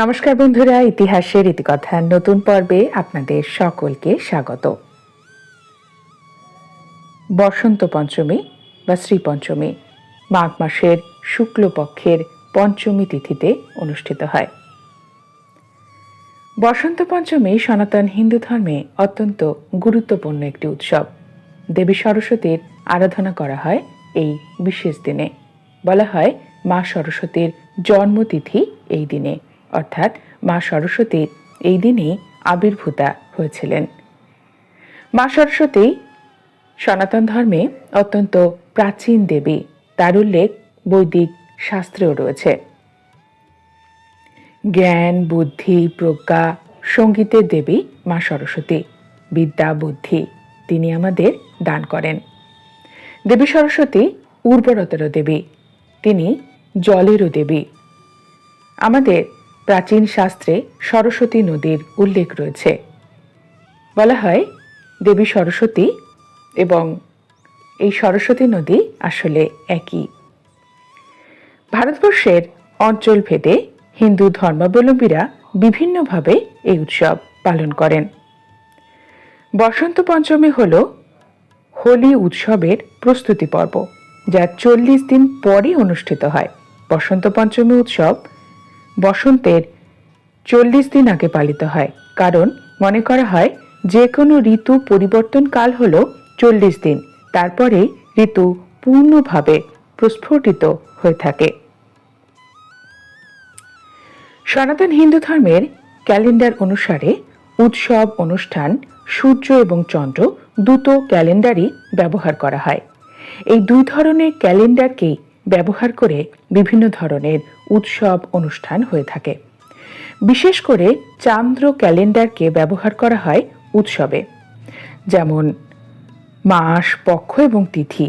নমস্কার বন্ধুরা, ইতিহাসের ইতিকথার নতুন পর্বে আপনাদের সকলকে স্বাগত। বসন্ত পঞ্চমী বা শ্রী পঞ্চমী মাঘ মাসের শুক্লপক্ষের পঞ্চমী তিথিতে অনুষ্ঠিত হয়। বসন্ত পঞ্চমী সনাতন হিন্দু ধর্মে অত্যন্ত গুরুত্বপূর্ণ একটি উৎসব। দেবী সরস্বতীর আরাধনা করা হয় এই বিশেষ দিনে। বলা হয় মা সরস্বতীর জন্মতিথি এই দিনে। অর্থাৎ মা সরস্বতীর এই দিনেই আবির্ভূতা হয়েছিলেন। মা সরস্বতী সনাতন ধর্মে অত্যন্ত প্রাচীন দেবী। তার উল্লেখ বৈদিক শাস্ত্রেও রয়েছে। জ্ঞান, বুদ্ধি, প্রজ্ঞা সঙ্গীতের দেবী মা সরস্বতী। বিদ্যা, বুদ্ধি তিনি আমাদের দান করেন। দেবী সরস্বতী উর্বরতার দেবী। তিনি জলেরও দেবী। আমাদের প্রাচীন শাস্ত্রে সরস্বতী নদীর উল্লেখ রয়েছে। বলা হয় দেবী সরস্বতী এবং এই সরস্বতী নদী আসলে একই। ভারতবর্ষের অঞ্চল ভেদে হিন্দু ধর্মাবলম্বীরা বিভিন্নভাবে এই উৎসব পালন করেন। বসন্ত পঞ্চমী হল হোলি উৎসবের প্রস্তুতি পর্ব, যা চল্লিশ দিন পরে অনুষ্ঠিত হয়। বসন্ত পঞ্চমী উৎসব বসন্তের চল্লিশ দিন আগে পালিত হয়। কারণ মনে করা হয় যে কোনো ঋতু পরিবর্তন কাল হল চল্লিশ দিন। তারপরে ঋতু পূর্ণভাবে প্রস্ফুটিত হয়ে থাকে। সনাতন হিন্দু ধর্মের ক্যালেন্ডার অনুসারে উৎসব, অনুষ্ঠান, সূর্য এবং চন্দ্র দুটো ক্যালেন্ডারই ব্যবহার করা হয়। এই দুই ধরনের ক্যালেন্ডারকেই ব্যবহার করে বিভিন্ন ধরনের উৎসব, অনুষ্ঠান হয়ে থাকে। বিশেষ করে চান্দ্র ক্যালেন্ডারকে ব্যবহার করা হয় উৎসবে। যেমন মাস, পক্ষ এবং তিথি।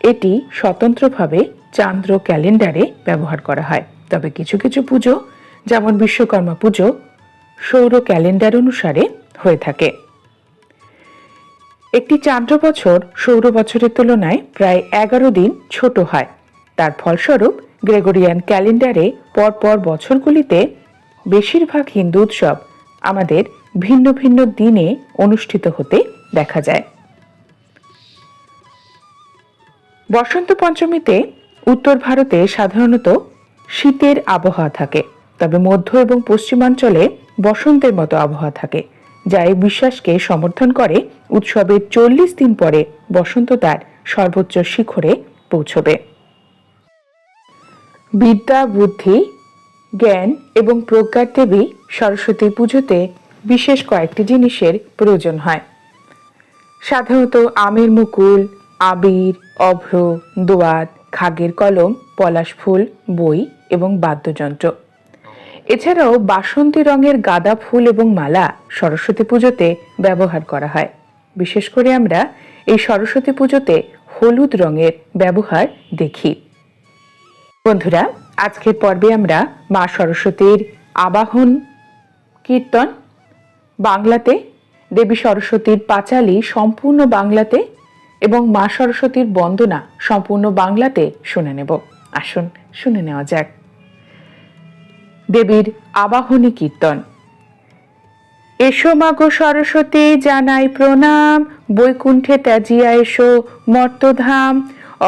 এটি স্বতন্ত্রভাবে চান্দ্র ক্যালেন্ডারে ব্যবহার করা হয়। তবে কিছু কিছু পুজো, যেমন বিশ্বকর্মা পুজো, সৌর ক্যালেন্ডার অনুসারে হয়ে থাকে। একটি চান্দ্র বছর সৌর বছরের তুলনায় প্রায় এগারো দিন ছোট হয়। তার ফলস্বরূপ গ্রেগরিয়ান ক্যালেন্ডারে পরপর বছরগুলিতে বেশিরভাগ হিন্দু উৎসব আমাদের ভিন্ন ভিন্ন দিনে অনুষ্ঠিত হতে দেখা যায়। বসন্ত পঞ্চমীতে উত্তর ভারতে সাধারণত শীতের আবহাওয়া থাকে, তবে মধ্য এবং পশ্চিমাঞ্চলে বসন্তের মতো আবহাওয়া থাকে, যা এই বিশ্বাসকে সমর্থন করে উৎসবের চল্লিশ দিন পরে বসন্ত তার সর্বোচ্চ শিখরে পৌঁছবে। বিদ্যা, বুদ্ধি, জ্ঞান এবং প্রজ্ঞার দেবী সরস্বতী পুজোতে বিশেষ কয়েকটি জিনিসের প্রয়োজন হয়। সাধারণত আমের মুকুল, আবির, অভ্র, দোয়াত, খাগের কলম, পলাশ ফুল, বই এবং বাদ্যযন্ত্র। এছাড়াও বাসন্তী রঙের গাঁদা ফুল এবং মালা সরস্বতী পুজোতে ব্যবহার করা হয়। বিশেষ করে আমরা এই সরস্বতী পুজোতে হলুদ রঙের ব্যবহার দেখি। বন্ধুরা, আজকের পর্বে আমরা মা সরস্বতীর আবাহন, কীর্তন, বাংলাতে দেবী সরস্বতীর পাঁচালী সম্পূর্ণ বাংলাতে এবং মা সরস্বতীর বন্দনা সম্পূর্ণ বাংলাতে শুনে নেব। আসুন, শুনে নেওয়া যাক। দেবীর আবাহনী কীর্তন। এসো মাগো সরস্বতী, জানাই প্রণাম। বৈকুণ্ঠে ত্যাজিয়া এসো মর্তধাম।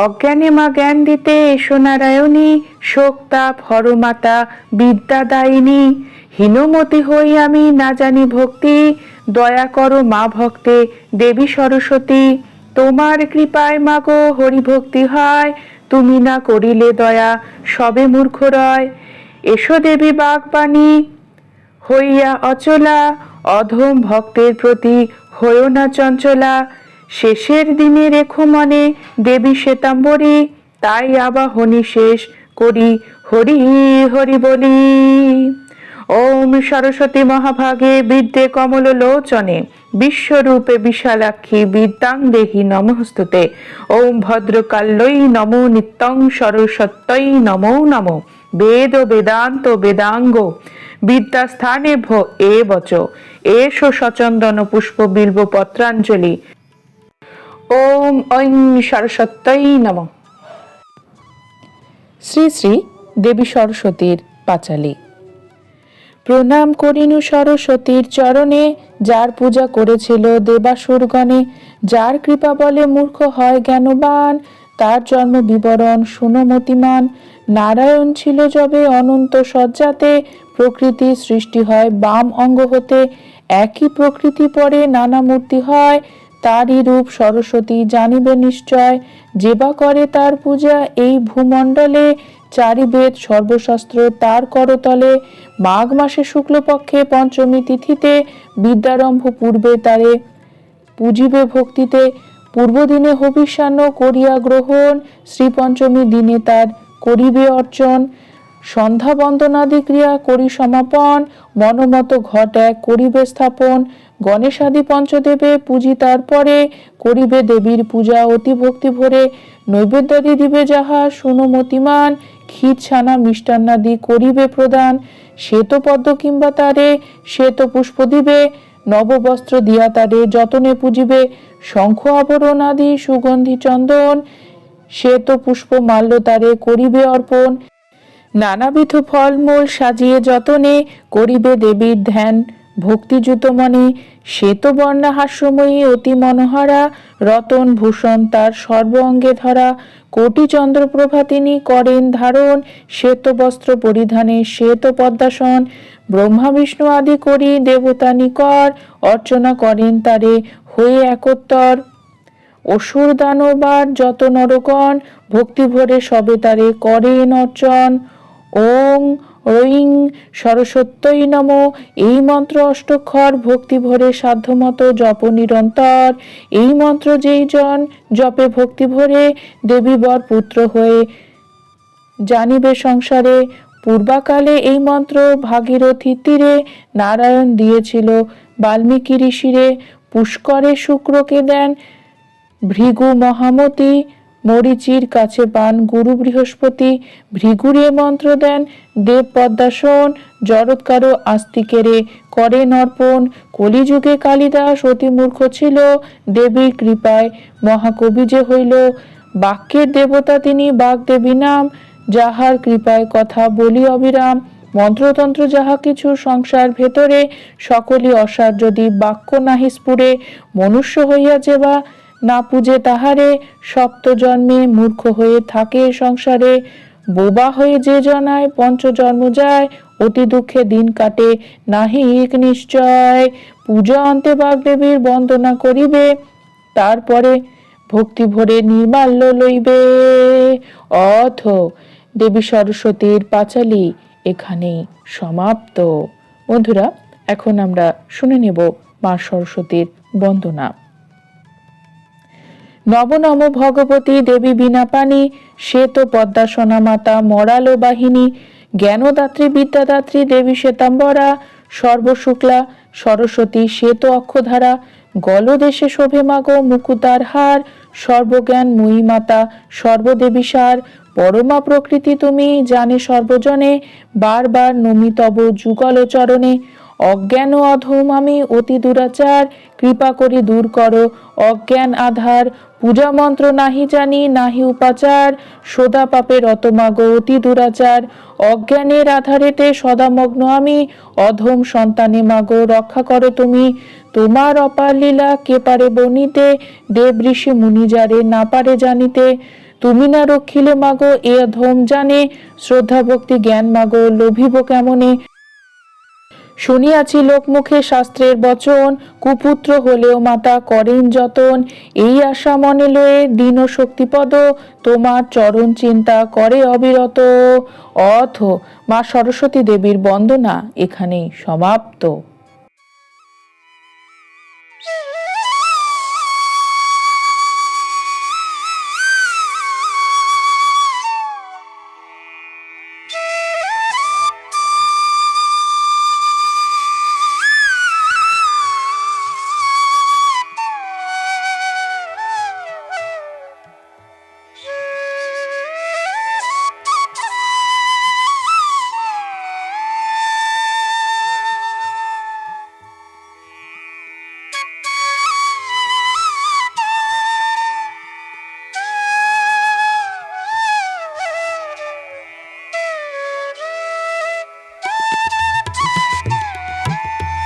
অজ্ঞানে মা জ্ঞান দিতে এসো নারায়ণী শোকতাপ হরমাতা বিদ্যাদায়িনী হীনমতি হই আমি না জানি ভক্তি, দয়া করো মা ভক্তে, দেবী সরস্বতী। তোমার কৃপায় মা মাগো হরিভক্তি হয়, তুমি না করিলে দয়া, সবে মূর্খ রয়। এসো দেবী বাগবাণী, হইয়া অচলা, অধম ভক্তের প্রতি হয়েও না চঞ্চলা। শেষের দিনে রেখো মনে, দেবী শ্বেতাম্বরী। তাই আবাহনী শেষ করি, হরি হরি বলি। ওম সরস্বতী মহাভাগে বিদ্যে কমল লোচনে বিশ্বরূপে বিশালাক্ষী বিদ্যাং দেহি নমস্তুতে। ওম ভদ্রকাল্যই নমো নিত্যং সরস্বত্যই নমো নমো। বেদ বেদান্ত বেদাঙ্গ, বিদ্যাস্থানে ভো এ বচ। এষ সচন্দন পুষ্প বিল্ব পত্রাঞ্জলি। ওম ঐং সরস্বত্যই নম। শ্রী শ্রী দেবী সরস্বতীর পাঁচালী। প্রণাম করিনু সরস্বতীর চরণে, যার পূজা করেছিল দেবাসুরগণে। যার কৃপা বলে মূর্খ হয় জ্ঞানবান, তার জন্ম বিবরণ সুনমতিমান নারায়ণ ছিল যবে অনন্ত সজ্জাতে প্রকৃতি সৃষ্টি হয় বাম অঙ্গ হতে। একই প্রকৃতি পরে নানা মূর্তি হয় তারই রূপ সরস্বতী জানিবে নিশ্চয় যেবা করে তার পূজা এই ভূমণ্ডলে চারি বেদ সর্বশাস্ত্র তার করতলে। মাঘ মাসে শুক্লপক্ষে পঞ্চমী তিথিতে বিদ্যারম্ভ পূর্বে তারে। পূজিবে ভক্তিতে, পূর্বদিনে হবিষ্যান্ন করিয়া গ্রহণ, শ্রীপঞ্চমী দিনে তার করিবে অর্চন। সন্ধ্যা বন্দনাদি ক্রিয়া করি সমাপন, মনমত ঘট এক করিবে স্থাপন, গণেশাদি পঞ্চদেবে পূজি তারপরে করিবে দেবীর পূজা অতি ভক্তি ভরে, নৈবেদ্যাদি দিবে যাহা সুনমতিমান ক্ষীর ছানা মিষ্টান্নাদি করিবে প্রদান, শ্বেত পদ্ম কিংবা তারে শ্বেত পুষ্প দিবে, নববস্ত্র দিয়া তারে যতনে পুজিবে, শঙ্খ আবরণ আদি সুগন্ধি চন্দন, শ্বেত পুষ্প মাল্য তারে করিবে অর্পণ। নানাবিধ ফলমূল সাজিয়ে যতনে করিবে দেবীর ধ্যান। ভক্তিযুত মনে শ্বেতবর্ণা হাস্যময়ী অতি মনোহরা, রতন ভূষণ তার সর্ব অঙ্গে ধরা। কোটি চন্দ্রপ্রভা তিনি করেন ধারণ শ্বেত বস্ত্র পরিধানে শ্বেত পদ্মাসন। ব্রহ্মা, বিষ্ণু আদি করি দেবতা নিকর অর্চনা করেন তারে, হয়ে একত্তর। অসুর দানবার যত নরগণ ভক্তি ভরে সবে তারে করেন অর্চন। ওং ঐং সরস্বত্যই নম। এই মন্ত্র অষ্টক্ষর ভক্তি ভরে সাধ্যমতো জপ নিরন্তর। এই মন্ত্র যেই জন জপে ভক্তি ভরে দেবী বর পুত্র হয়ে জানিবে সংসারে। পূর্বাকালে এই মন্ত্র ভাগীরথী তীরে নারায়ণ দিয়েছিল বাল্মীকি ঋষিরে। পুষ্করে শুক্রকে দেন ভৃগু মহামতি। মরিচির কাছে পান গুরু বৃহস্পতি। ভৃগুরে মন্ত্র দেন, দেব পদ্মাসন জরৎকারো আস্তিকেরে করে নর্পণ। কলিযুগে কালিদাস অতি মূর্খ ছিল, দেবীর কৃপায় মহাকবি যে হইল। বাক্যের দেবতা তিনি বাগদেবী নাম, যাহার কৃপায় কথা বলি অবিরাম। মন্ত্রতন্ত্র যাহা কিছু সংসার ভেতরে, সকলই অসার যদি বাক্য নাহি স্ফুরে। মনুষ্য হইয়া যেবা না পূজে তাহারে, সপ্ত জন্মে মূর্খ হয়ে থাকে সংসারে। বোবা হয়ে যে জনায় পঞ্চজন্ম যায়, অতি দুঃখে দিন কাটে, নাহি এক নিশ্চয়। পূজা অন্তে বাগদেবীর বন্দনা করিবে, তারপরে ভক্তি ভরে নির্মাল্য লইবে। অথ দেবী সরস্বতীর পাঁচালি এখানেই সমাপ্ত। বন্ধুরা, এখন আমরা শুনে নেব মা সরস্বতীর বন্দনা। নব নম ভগবতী দেবী বিনা পানি শ্বেত পদ্মাসনা মাতা মরালো বাহিনী, জ্ঞানদাত্রী বিদ্যাদাত্রী দেবী শ্বেতাম্বরা, সর্বশুক্লা, সরস্বতী শ্বেত অক্ষধারা, গলদেশে শোভে মাগো মুকুতার হার, সর্বজ্ঞান মুই মাতা, সর্বদেবী সার, পরমা প্রকৃতি তুমি জানে সর্বজনে, বারবার নমি তব যুগল চরণে অজ্ঞান ও অধম আমি অতি দুরাচার। কৃপা করি দূর করো। অজ্ঞান আধার। পূজা মন্ত্র নাহি জানি, নাহি উপাচার। সোদা পাপের অতমাগ, অতি দুরাচার। অজ্ঞানের আধারেতে সদামগ্ন আমি। অধম সন্তানে মাগো, রক্ষা করো তুমি। তোমার অপার লীলা কে পারে বনিতে? দেব ঋষি মুনি যারে না পারে জানিতে। তুমি না রক্ষিলে মাগো, এ ধম জানে। শ্রদ্ধা ভক্তি জ্ঞান মাগো, লোভিব কেমনে? শুনিয়াছি লোকমুখে শাস্ত্রের বচন, কুপুত্র হলেও মাতা করেন যতন। এই আশা মনে লয়ে দীন শক্তিপদ, তোমার চরণ চিন্তা করে অবিরত। অথ মা সরস্বতী দেবীর বন্দনা এখানেই সমাপ্ত।